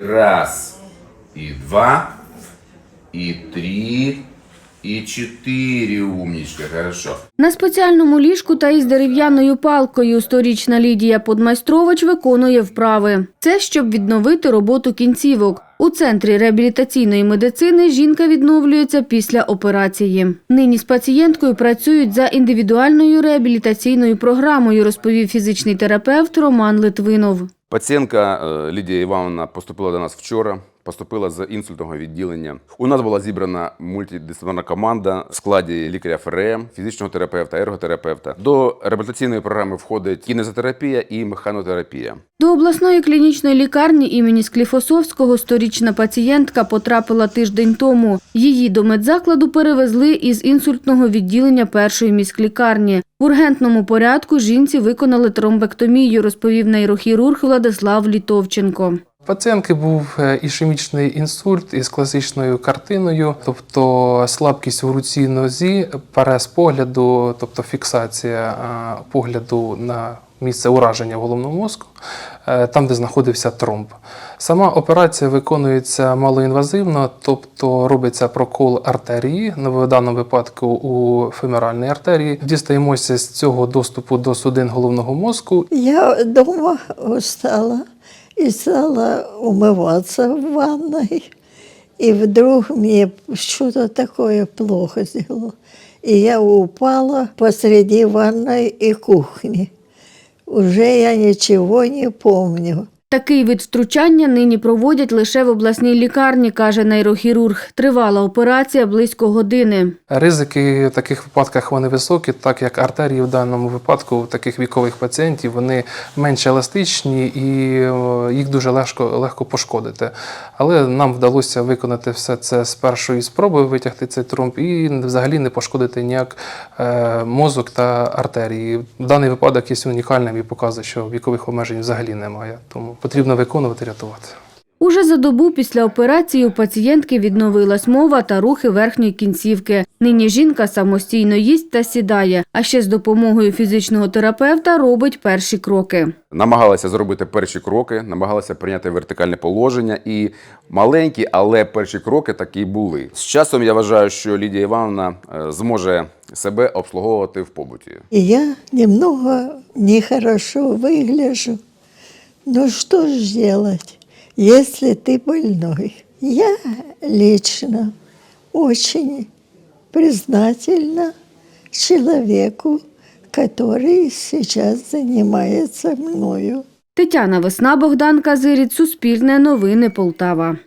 Раз, и два, и три, и четыре. Умничка, хорошо. На спеціальному ліжку та із дерев'яною палкою сторічна Лідія Подмайстрович виконує вправи. Це щоб відновити роботу кінцівок. У центрі реабілітаційної медицини жінка відновлюється після операції. Нині з пацієнткою працюють за індивідуальною реабілітаційною програмою, розповів фізичний терапевт Роман Литвинов. Пацієнтка е, Лідія Івановна поступила до нас вчора. Поступила з інсультного відділення. У нас була зібрана мультидисциплінарна команда в складі лікаря ФРМ, фізичного терапевта, ерготерапевта. До реабілітаційної програми входить кінезотерапія і механотерапія. До обласної клінічної лікарні імені Скліфосовського сторічна пацієнтка потрапила тиждень тому. Її до медзакладу перевезли із інсультного відділення першої міськлікарні. В ургентному порядку жінці виконали тромбектомію, розповів нейрохірург Владислав Літовченко. Пацієнтки був е, ішемічний інсульт із класичною картиною, тобто слабкість у руці нозі, перез погляду, тобто фіксація е, погляду на місце ураження в головному мозку, е, там, де знаходився тромб. Сама операція виконується малоінвазивно, тобто робиться прокол артерії, ну, в даному випадку у феморальній артерії. Дістаємося з цього доступу до судин головного мозку Я дома устала и стала умываться в ванной. И вдруг мне что-то такое плохо сделало. И я упала посреди ванной и кухни. Уже я ничего не помню. Такий вид втручання нині проводять лише в обласній лікарні, каже нейрохірург. Тривала операція близько години. Ризики в таких випадках вони високі, так як артерії в даному випадку у таких вікових пацієнтів вони менш еластичні і е, їх дуже легко, легко пошкодити. Але нам вдалося виконати все це з першої спроби, витягти цей тромб і взагалі не пошкодити ніяк е, мозок та артерії. В даний випадок є унікальним і показує, що вікових обмежень взагалі немає. Тому потрібно виконувати, рятувати. Уже за добу після операції у пацієнтки відновилась мова та рухи верхньої кінцівки. Нині жінка самостійно їсть та сідає, а ще з допомогою фізичного терапевта робить перші кроки. Намагалася зробити перші кроки, намагалася прийняти вертикальне положення, і маленькі, але перші кроки такі були. З часом я вважаю, що Лідія Івановна е, зможе себе обслуговувати в побуті. И я немного нехорошо выгляжу. Ну что ж делать, если ты больной? Я лично очень признательна человеку, который сейчас занимается мною. Тетяна Весна, Богдан Казиріць, Суспільне новини Полтава.